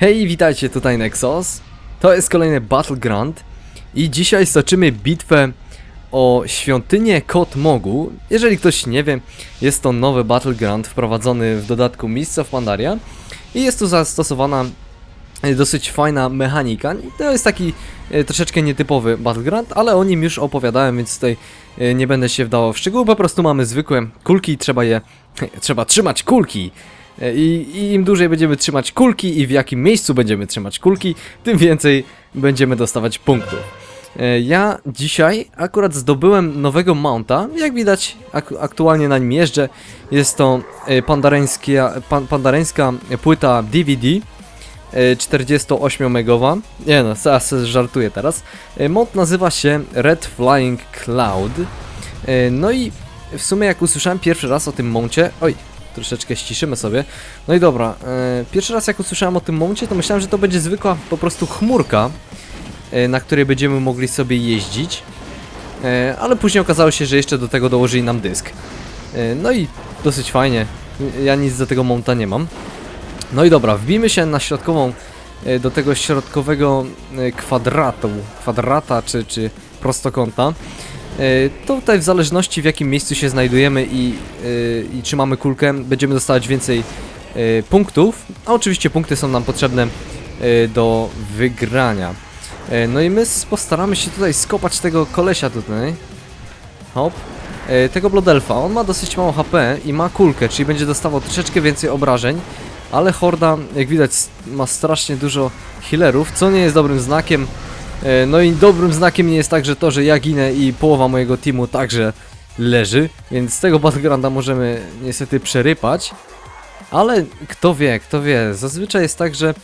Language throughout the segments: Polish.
Hej, witajcie, tutaj Nexus. To jest kolejny Battleground i dzisiaj stoczymy bitwę o świątynię Kot Mogu. Jeżeli ktoś nie wie, jest to nowy Battleground wprowadzony w dodatku Mists of Pandaria i jest tu zastosowana e, dosyć fajna mechanika. To jest taki e, troszeczkę nietypowy Battleground, ale o nim już opowiadałem, więc tutaj e, nie będę się wdawał w szczegóły, po prostu mamy zwykłe kulki i trzeba je, trzeba trzymać kulki. I, I im dłużej będziemy trzymać kulki i w jakim miejscu będziemy trzymać kulki, tym więcej będziemy dostawać punktów. E, Ja dzisiaj akurat zdobyłem nowego mounta. Jak widać, ak aktualnie na nim jeżdżę. Jest to e, pandareńskia, pan, pandareńska płyta DVD. e, 48 megowa. Nie no, zaraz żartuję teraz. E, Mount nazywa się Red Flying Cloud. No i w sumie jak usłyszałem pierwszy raz o tym mouncie, oj, troszeczkę ściszymy sobie. No i dobra, e, pierwszy raz jak usłyszałem o tym mouncie, to myślałem, że to będzie zwykła po prostu chmurka, e, na której będziemy mogli sobie jeździć. E, ale później okazało się, że jeszcze do tego dołożyli nam dysk. No i dosyć fajnie. Ja nic do tego mounta nie mam. No i dobra, wbijmy się na środkową, do tego środkowego kwadratu, kwadrata czy, czy prostokąta. E, To tutaj w zależności w jakim miejscu się znajdujemy i, e, i trzymamy kulkę, będziemy dostawać więcej e, punktów, a oczywiście punkty są nam potrzebne do wygrania. No i my postaramy się tutaj skopać tego kolesia tutaj. Hop. Tego Blodelfa. On ma dosyć mało HP i ma kulkę, czyli będzie dostawał troszeczkę więcej obrażeń, ale Horda, jak widać, ma strasznie dużo healerów, co nie jest dobrym znakiem. E, No i dobrym znakiem nie jest także to, że ja ginę i połowa mojego teamu także leży, więc z tego Battlegrounda możemy niestety przerypać. Ale kto wie, kto wie, zazwyczaj jest tak, że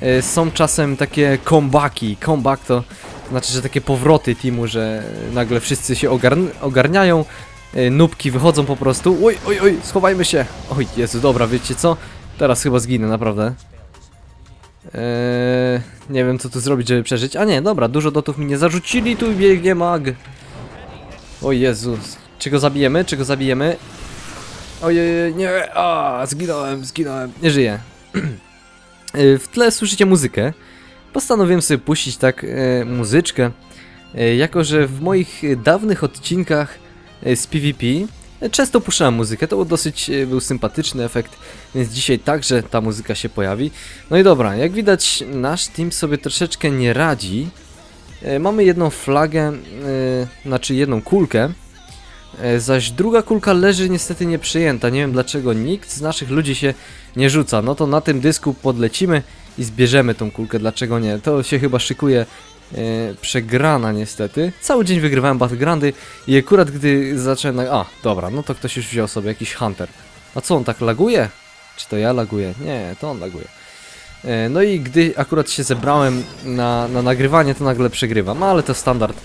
e, są czasem takie comebacki. Comeback to znaczy, że takie powroty teamu, że nagle wszyscy się ogarn ogarniają, e, nubki wychodzą po prostu. Oj, oj, oj, schowajmy się. Oj, Jezu, dobra, wiecie co? Teraz chyba zginę, naprawdę. Eee, nie wiem co tu zrobić, żeby przeżyć. A nie, dobra, dużo dotów mi nie zarzucili, tu biegnie mag. O Jezus. Czy go zabijemy? Czy go zabijemy? Ojej, nie, a, zginąłem, zginąłem, nie żyję. E, w tle słyszycie muzykę. Postanowiłem sobie puścić tak e, muzyczkę, e, jako że w moich dawnych odcinkach e, z PvP często puszczałem muzykę, to był dosyć e, był sympatyczny efekt, więc dzisiaj także ta muzyka się pojawi. No i dobra, jak widać nasz team sobie troszeczkę nie radzi. E, mamy jedną flagę, e, znaczy jedną kulkę, zaś druga kulka leży niestety nieprzyjęta. Nie wiem dlaczego nikt z naszych ludzi się nie rzuca. No to na tym dysku podlecimy i zbierzemy tą kulkę, dlaczego nie? To się chyba szykuje e, przegrana niestety. Cały dzień wygrywałem Battlegroundy i akurat gdy zacząłem... A, dobra, no to ktoś już wziął sobie jakiś Hunter. A co, on tak laguje? Czy to ja laguję? Nie, to on laguje. E, No i gdy akurat się zebrałem na, na nagrywanie, to nagle przegrywam, ale to standard.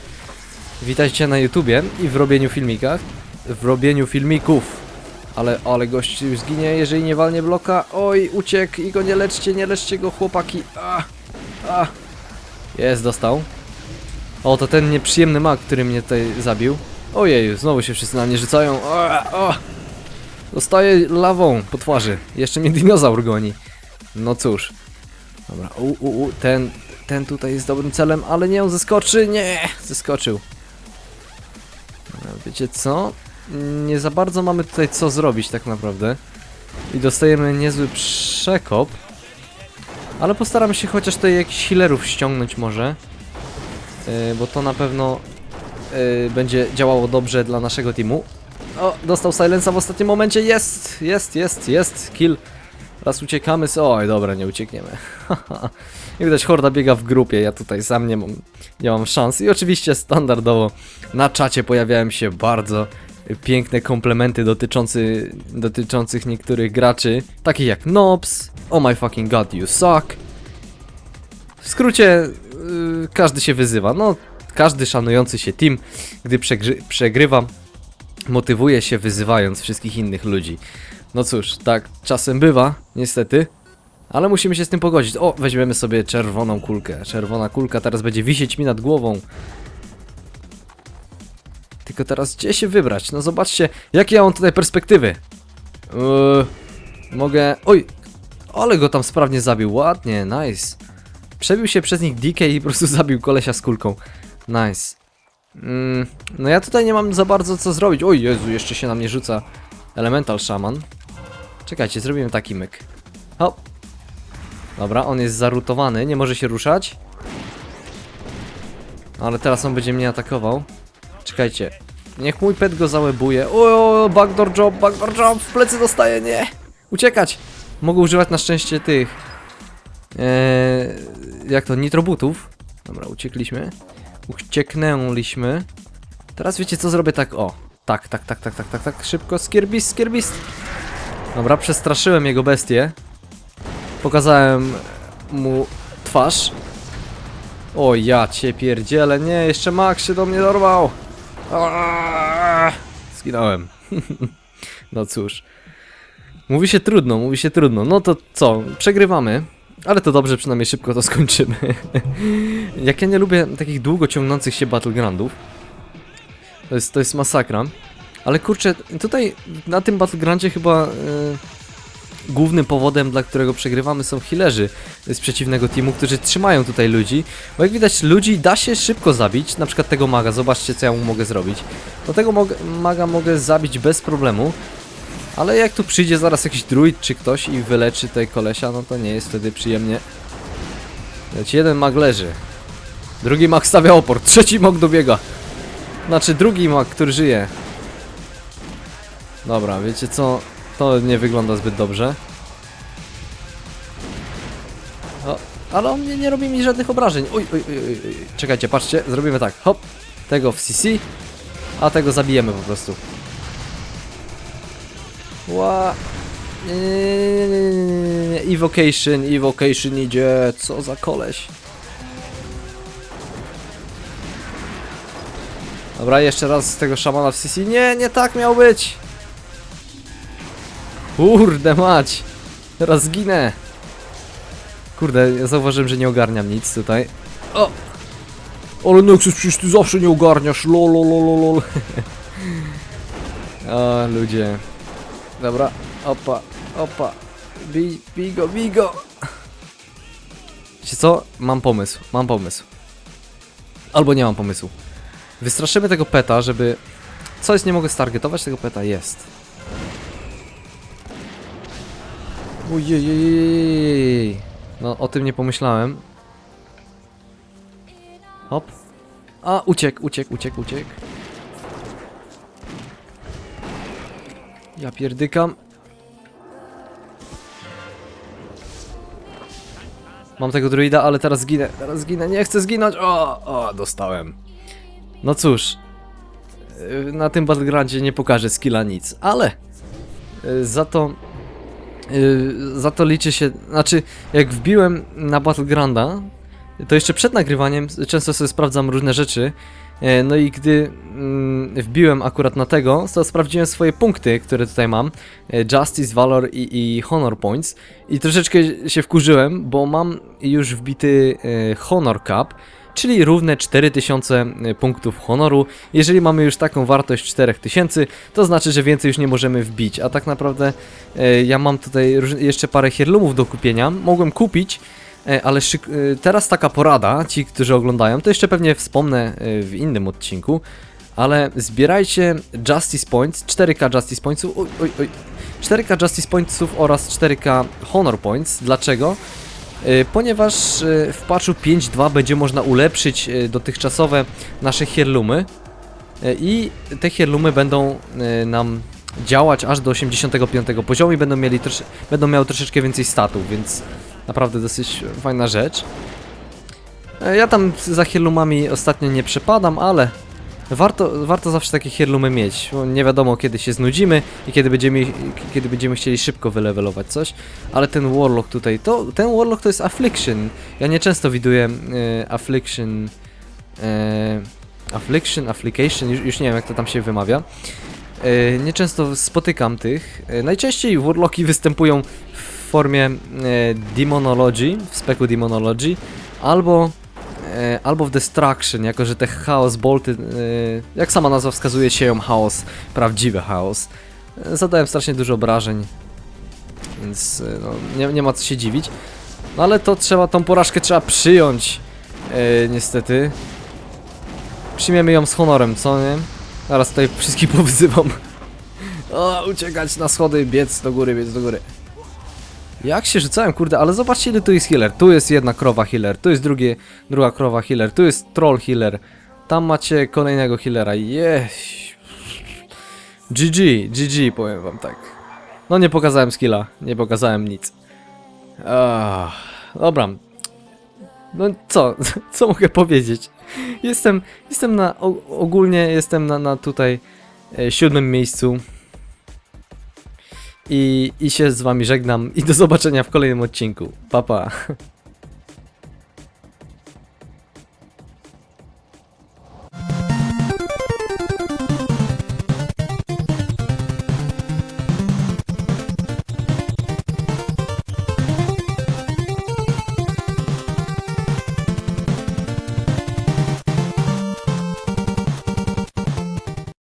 Witajcie na YouTubie i w robieniu filmikach. W robieniu filmików. Ale, ale gość zginie, jeżeli nie walnie bloka. Oj, uciekł i go nie leczcie, nie leczcie go, chłopaki. A, a. Jest, dostał. O, to ten nieprzyjemny mag, który mnie tutaj zabił. Ojeju, znowu się wszyscy na mnie rzucają. O, o. Dostaję lawą po twarzy. Jeszcze mnie dinozaur goni. No cóż. Dobra, u, u, u, ten, ten tutaj jest dobrym celem, ale nie, on zeskoczy. Nie, zeskoczył. Dobra, Wiecie co? Nie za bardzo mamy tutaj co zrobić tak naprawdę. I dostajemy niezły przekop. Ale postaramy się chociaż tutaj jakichś healerów ściągnąć może. Yy, bo to na pewno yy, będzie działało dobrze dla naszego teamu. O, dostał silensa w ostatnim momencie. Jest, jest, jest, jest. Kill. Raz uciekamy. z- Oj, dobra, nie uciekniemy. Jak widać, horda biega w grupie. Ja tutaj sam nie mam, nie mam szans. I oczywiście standardowo na czacie pojawiają się bardzo piękne komplementy dotyczący, dotyczących niektórych graczy, takich jak Nobs, Oh my fucking god, you suck. W skrócie, yy, każdy się wyzywa. No, każdy szanujący się team, gdy przegry przegrywa, motywuje się wyzywając wszystkich innych ludzi. No cóż, tak czasem bywa, niestety. Ale musimy się z tym pogodzić. O, weźmiemy sobie czerwoną kulkę. Czerwona kulka teraz będzie wisieć mi nad głową. Tylko teraz gdzie się wybrać? No zobaczcie, jakie ja mam tutaj perspektywy. Yy, mogę... Oj! Ale go tam sprawnie zabił, ładnie, nice. Przebił się przez nich DK i po prostu zabił kolesia z kulką. Nice. Mm, no ja tutaj nie mam za bardzo co zrobić. O Jezu, jeszcze się na mnie rzuca Elemental Shaman. Czekajcie, zrobimy taki myk. Hop. Dobra, on jest zarutowany, nie może się ruszać. Ale teraz on będzie mnie atakował. Czekajcie. Niech mój pet go załebuje. O, backdoor job, backdoor job, w plecy dostaje, nie! Uciekać! Mogę używać na szczęście tych... Eee, jak to, nitrobutów. Dobra, uciekliśmy. Ucieknęliśmy. Teraz wiecie co zrobię tak, o. Tak, tak, tak, tak, tak, tak, tak, szybko, skierbis, skierbis. Dobra, przestraszyłem jego bestię. Pokazałem mu twarz. O ja cię pierdzielę, nie, jeszcze Max się do mnie dorwał. Zginąłem. no cóż. Mówi się trudno, mówi się trudno. No to co, przegrywamy. Ale to dobrze, przynajmniej szybko to skończymy. Jak ja nie lubię takich długo ciągnących się battlegroundów. To jest, to jest masakra. Ale kurczę, tutaj na tym battlegroundzie chyba... Yy głównym powodem, dla którego przegrywamy są healerzy z przeciwnego teamu, którzy trzymają tutaj ludzi. Bo jak widać, ludzi da się szybko zabić, na przykład tego maga, zobaczcie co ja mu mogę zrobić. Do tego maga mogę zabić bez problemu, ale jak tu przyjdzie zaraz jakiś druid czy ktoś i wyleczy tej kolesia, no to nie jest wtedy przyjemnie. Lecz jeden mag leży, drugi mag stawia opór, trzeci mag dobiega. Znaczy drugi mag, który żyje. Dobra, wiecie co? To nie wygląda zbyt dobrze. O, ale on nie, nie robi mi żadnych obrażeń. Oj, oj, oj, oj. Czekajcie, patrzcie, zrobimy tak. Hop, tego w CC, a tego zabijemy po prostu. Ła. Nie. Evocation, evocation idzie. Co za koleś. Dobra, jeszcze raz z tego szamana w CC. Nie, nie tak miał być. Kurde mać! Teraz zginę! Kurde, ja zauważyłem, że nie ogarniam nic tutaj. O! Ale Nexus, przecież ty zawsze nie ogarniasz, lol, lol, lol, lol. o, ludzie. Dobra, opa, opa. Bij, bij go, bij go! Wiecie co? Mam pomysł, mam pomysł. Albo nie mam pomysłu. Wystraszymy tego peta, żeby... Co jest, nie mogę stargetować tego peta? Jest. Ojej. No o tym nie pomyślałem. Hop. A, uciekł, uciekł, uciekł, uciekł. Ja pierdykam. Mam tego druida, ale teraz zginę, teraz zginę, nie chcę zginąć. O, o, dostałem. No cóż. Yy, Na tym battlegroundzie nie pokażę skilla nic, ale yy, za to Yy, za to liczy się, znaczy jak wbiłem na Battlegrounda, to jeszcze przed nagrywaniem często sobie sprawdzam różne rzeczy, yy, no i gdy mm, wbiłem akurat na tego, to sprawdziłem swoje punkty, które tutaj mam, yy, Justice, Valor i, i Honor Points. I troszeczkę się wkurzyłem, bo mam już wbity yy, Honor Cup, czyli równe 4000 punktów honoru. Jeżeli mamy już taką wartość 4000, to znaczy, że więcej już nie możemy wbić, a tak naprawdę e, ja mam tutaj jeszcze parę hierlumów do kupienia, mogłem kupić, e, ale szyk- e, teraz taka porada, ci, którzy oglądają, to jeszcze pewnie wspomnę e, w innym odcinku, ale zbierajcie Justice Points, 4K Justice Pointsów, oj, oj, oj, 4K Justice Pointsów oraz 4K Honor Points. Dlaczego? Ponieważ w patchu 5.2 będzie można ulepszyć dotychczasowe nasze hierlumy i te hierlumy będą nam działać aż do 85 poziomu i będą mieli trosze- będą miały troszeczkę więcej statów, więc naprawdę dosyć fajna rzecz. E, Ja tam za hierlumami ostatnio nie przepadam, ale warto, warto zawsze takie hierlumy mieć, bo nie wiadomo kiedy się znudzimy i kiedy będziemy, kiedy będziemy chcieli szybko wylewelować coś, ale ten Warlock tutaj, to, ten Warlock to jest Affliction. Ja nieczęsto widuję e, Affliction, e, Affliction, Application, już, już nie wiem jak to tam się wymawia. E, nieczęsto spotykam tych. E, najczęściej Warlocki występują w formie e, Demonology, w speku Demonology, albo e, albo w Destruction, jako że te chaos bolty, e, jak sama nazwa wskazuje, sieją chaos, prawdziwy chaos. Zadałem strasznie dużo obrażeń więc no, nie, nie ma co się dziwić. No ale to trzeba, tą porażkę trzeba przyjąć, niestety. Przyjmiemy ją z honorem, co nie? Zaraz tutaj wszystkich powyzywam. O, uciekać na schody, biec do góry, biec do góry. Jak się rzucałem, kurde, ale zobaczcie ile tu jest healer. Tu jest jedna krowa healer, tu jest drugie, druga krowa healer, tu jest troll healer. Tam macie kolejnego healera. Jeś. GG, GG powiem wam tak. No nie pokazałem skilla, nie pokazałem nic. Ah, dobra. No co, co mogę powiedzieć? Jestem, jestem na, ogólnie jestem na, na tutaj e, siódmym miejscu. I, I się z wami żegnam i do zobaczenia w kolejnym odcinku. Pa pa.